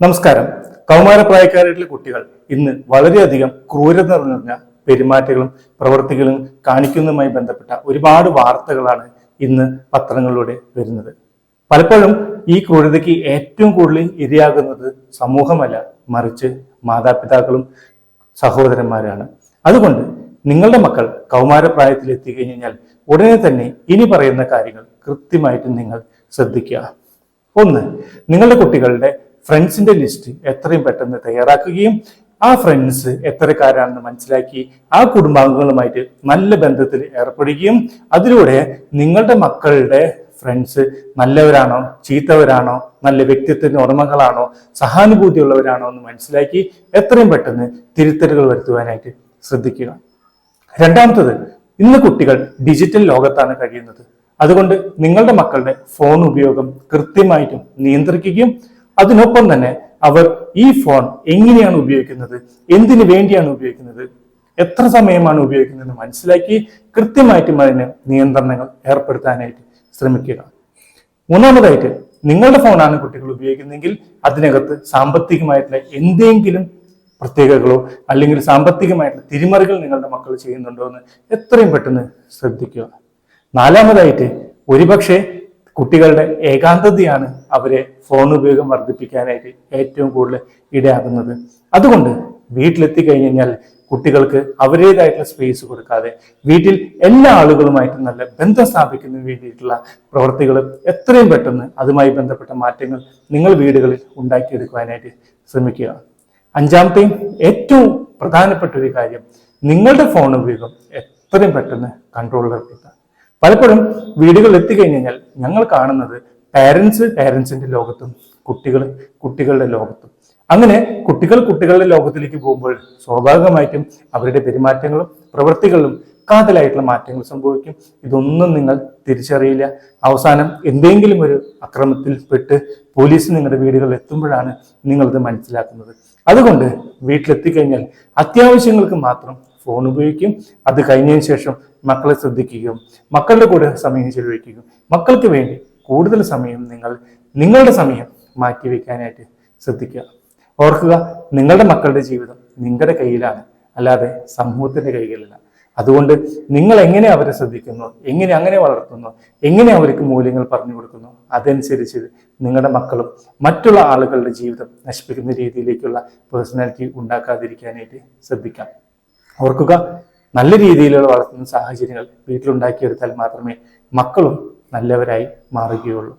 നമസ്കാരം. കൗമാരപ്രായക്കാരായിട്ടുള്ള കുട്ടികൾ ഇന്ന് വളരെയധികം ക്രൂരത നിറഞ്ഞ പെരുമാറ്റങ്ങളും പ്രവൃത്തികളും കാണിക്കുന്നതുമായി ബന്ധപ്പെട്ട ഒരുപാട് വാർത്തകളാണ് ഇന്ന് പത്രങ്ങളിലൂടെ വരുന്നത്. പലപ്പോഴും ഈ ക്രൂരതയ്ക്ക് ഏറ്റവും കൂടുതൽ ഇരയാകുന്നത് സമൂഹമല്ല മറിച്ച് മാതാപിതാക്കളും സഹോദരന്മാരാണ്. അതുകൊണ്ട് നിങ്ങളുടെ മക്കൾ കൗമാരപ്രായത്തിൽ എത്തിക്കഴിഞ്ഞാൽ ഉടനെ തന്നെ ഇനി പറയുന്ന കാര്യങ്ങൾ കൃത്യമായിട്ട് നിങ്ങൾ ശ്രദ്ധിക്കുക. ഒന്ന് നിങ്ങളുടെ കുട്ടികളുടെ ഫ്രണ്ട്സിന്റെ ലിസ്റ്റ് എത്രയും പെട്ടെന്ന് തയ്യാറാക്കുകയും ആ ഫ്രണ്ട്സ് എത്രക്കാരാണെന്ന് മനസ്സിലാക്കി ആ കുടുംബാംഗങ്ങളുമായിട്ട് നല്ല ബന്ധത്തിൽ ഏർപ്പെടുകയും അതിലൂടെ നിങ്ങളുടെ മക്കളുടെ ഫ്രണ്ട്സ് നല്ലവരാണോ ചീത്തവരാണോ നല്ല വ്യക്തിത്വത്തിന് ഉടമകളാണോ സഹാനുഭൂതിയുള്ളവരാണോ എന്ന് മനസ്സിലാക്കി എത്രയും പെട്ടെന്ന് തിരുത്തലുകൾ വരുത്തുവാനായിട്ട് ശ്രദ്ധിക്കുക. രണ്ടാമത്തത് ഇന്ന് കുട്ടികൾ ഡിജിറ്റൽ ലോകത്താണ് കഴിയുന്നത്. അതുകൊണ്ട് നിങ്ങളുടെ മക്കളുടെ ഫോൺ ഉപയോഗം കൃത്യമായിട്ടും നിയന്ത്രിക്കുകയും അതിനൊപ്പം തന്നെ അവർ ഈ ഫോൺ എങ്ങനെയാണ് ഉപയോഗിക്കുന്നത്? എന്തിനു വേണ്ടിയാണ് ഉപയോഗിക്കുന്നത്? എത്ര സമയമാണ് ഉപയോഗിക്കുന്നത് മനസ്സിലാക്കി കൃത്യമായിട്ടും അതിന് നിയന്ത്രണങ്ങൾ ഏർപ്പെടുത്താനായിട്ട് ശ്രമിക്കുക. മൂന്നാമതായിട്ട് നിങ്ങളുടെ ഫോണാണ് കുട്ടികൾ ഉപയോഗിക്കുന്നതെങ്കിൽ അതിനകത്ത് സാമ്പത്തികമായിട്ടുള്ള എന്തെങ്കിലും പ്രത്യേകതകളോ അല്ലെങ്കിൽ സാമ്പത്തികമായിട്ടുള്ള തിരിമറികൾ നിങ്ങളുടെ മക്കൾ ചെയ്യുന്നുണ്ടോ എന്ന് എത്രയും പെട്ടെന്ന് ശ്രദ്ധിക്കുക. നാലാമതായിട്ട് ഒരുപക്ഷെ കുട്ടികളുടെ ഏകാന്തതയാണ് അവരെ ഫോൺ ഉപയോഗം വർദ്ധിപ്പിക്കാനായിട്ട് ഏറ്റവും കൂടുതൽ ഇടയാകുന്നത് അതുകൊണ്ട് വീട്ടിലെത്തി കഴിഞ്ഞു കഴിഞ്ഞാൽ കുട്ടികൾക്ക് അവരുടേതായിട്ടുള്ള സ്പേസ് കൊടുക്കാതെ വീട്ടിൽ എല്ലാ ആളുകളുമായിട്ടും നല്ല ബന്ധം സ്ഥാപിക്കുന്നതിന് വേണ്ടിയിട്ടുള്ള പ്രവർത്തികൾ എത്രയും പെട്ടെന്ന് അതുമായി ബന്ധപ്പെട്ട മാറ്റങ്ങൾ നിങ്ങൾ വീടുകളിൽ ഉണ്ടാക്കിയെടുക്കുവാനായിട്ട് ശ്രമിക്കുക. അഞ്ചാമത്തെയും ഏറ്റവും പ്രധാനപ്പെട്ട ഒരു കാര്യം നിങ്ങളുടെ ഫോൺ ഉപയോഗം എത്രയും പെട്ടെന്ന് കൺട്രോളിൽ കൺട്രോളിലെടുക്കുക പലപ്പോഴും വീടുകളിൽ എത്തിക്കഴിഞ്ഞു എത്തിക്കഴിഞ്ഞാൽ ഞങ്ങൾ കാണുന്നത് പാരൻസ് പാരൻസിന്റെ ലോകത്തും കുട്ടികൾ കുട്ടികളുടെ ലോകത്തും. അങ്ങനെ കുട്ടികൾ കുട്ടികളുടെ ലോകത്തിലേക്ക് പോകുമ്പോൾ സ്വാഭാവികമായിട്ടും അവരുടെ പെരുമാറ്റങ്ങളും പ്രവൃത്തികളും കാതലായിട്ടുള്ള മാറ്റങ്ങൾ സംഭവിക്കും. ഇതൊന്നും നിങ്ങൾ തിരിച്ചറിയില്ല. അവസാനം എന്തെങ്കിലും ഒരു അക്രമത്തിൽ പെട്ട് പോലീസ് നിങ്ങളുടെ വീടുകളിൽ എത്തുമ്പോഴാണ് നിങ്ങളിത് മനസ്സിലാക്കുന്നത്. അതുകൊണ്ട് വീട്ടിലെത്തിക്കഴിഞ്ഞാൽ അത്യാവശ്യങ്ങൾക്ക് മാത്രം ഫോൺ ഉപയോഗിക്കും. അത് കഴിഞ്ഞതിന് ശേഷം മക്കളെ ശ്രദ്ധിക്കുകയും മക്കളുടെ കൂടെ സമയം ചെലവഴിക്കുകയും മക്കൾക്ക് വേണ്ടി കൂടുതൽ സമയം നിങ്ങൾ നിങ്ങളുടെ സമയം മാറ്റിവെക്കാനായിട്ട് ശ്രദ്ധിക്കുക. ഓർക്കുക നിങ്ങളുടെ മക്കളുടെ ജീവിതം നിങ്ങളുടെ കയ്യിലാണ് അല്ലാതെ സമൂഹത്തിന്റെ കൈകളിലല്ല അതുകൊണ്ട് നിങ്ങൾ എങ്ങനെ അവരെ ശ്രദ്ധിക്കുന്നു എങ്ങനെ അങ്ങനെ വളർത്തുന്നു എങ്ങനെ അവർക്ക് മൂല്യങ്ങൾ പറഞ്ഞു കൊടുക്കുന്നു അതനുസരിച്ച് നിങ്ങളുടെ മക്കളും മറ്റുള്ള ആളുകളുടെ ജീവിതം നശിപ്പിക്കുന്ന രീതിയിലേക്കുള്ള പേഴ്സണാലിറ്റി ഉണ്ടാക്കാതിരിക്കാനായിട്ട് ശ്രദ്ധിക്കാം. ഓർക്കുക നല്ല രീതിയിലുള്ള വളർത്തുന്ന സാഹചര്യങ്ങൾ വീട്ടിലുണ്ടാക്കിയെടുത്താൽ മാത്രമേ മക്കളും നല്ലവരായി മാറുകയുള്ളൂ.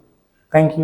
താങ്ക്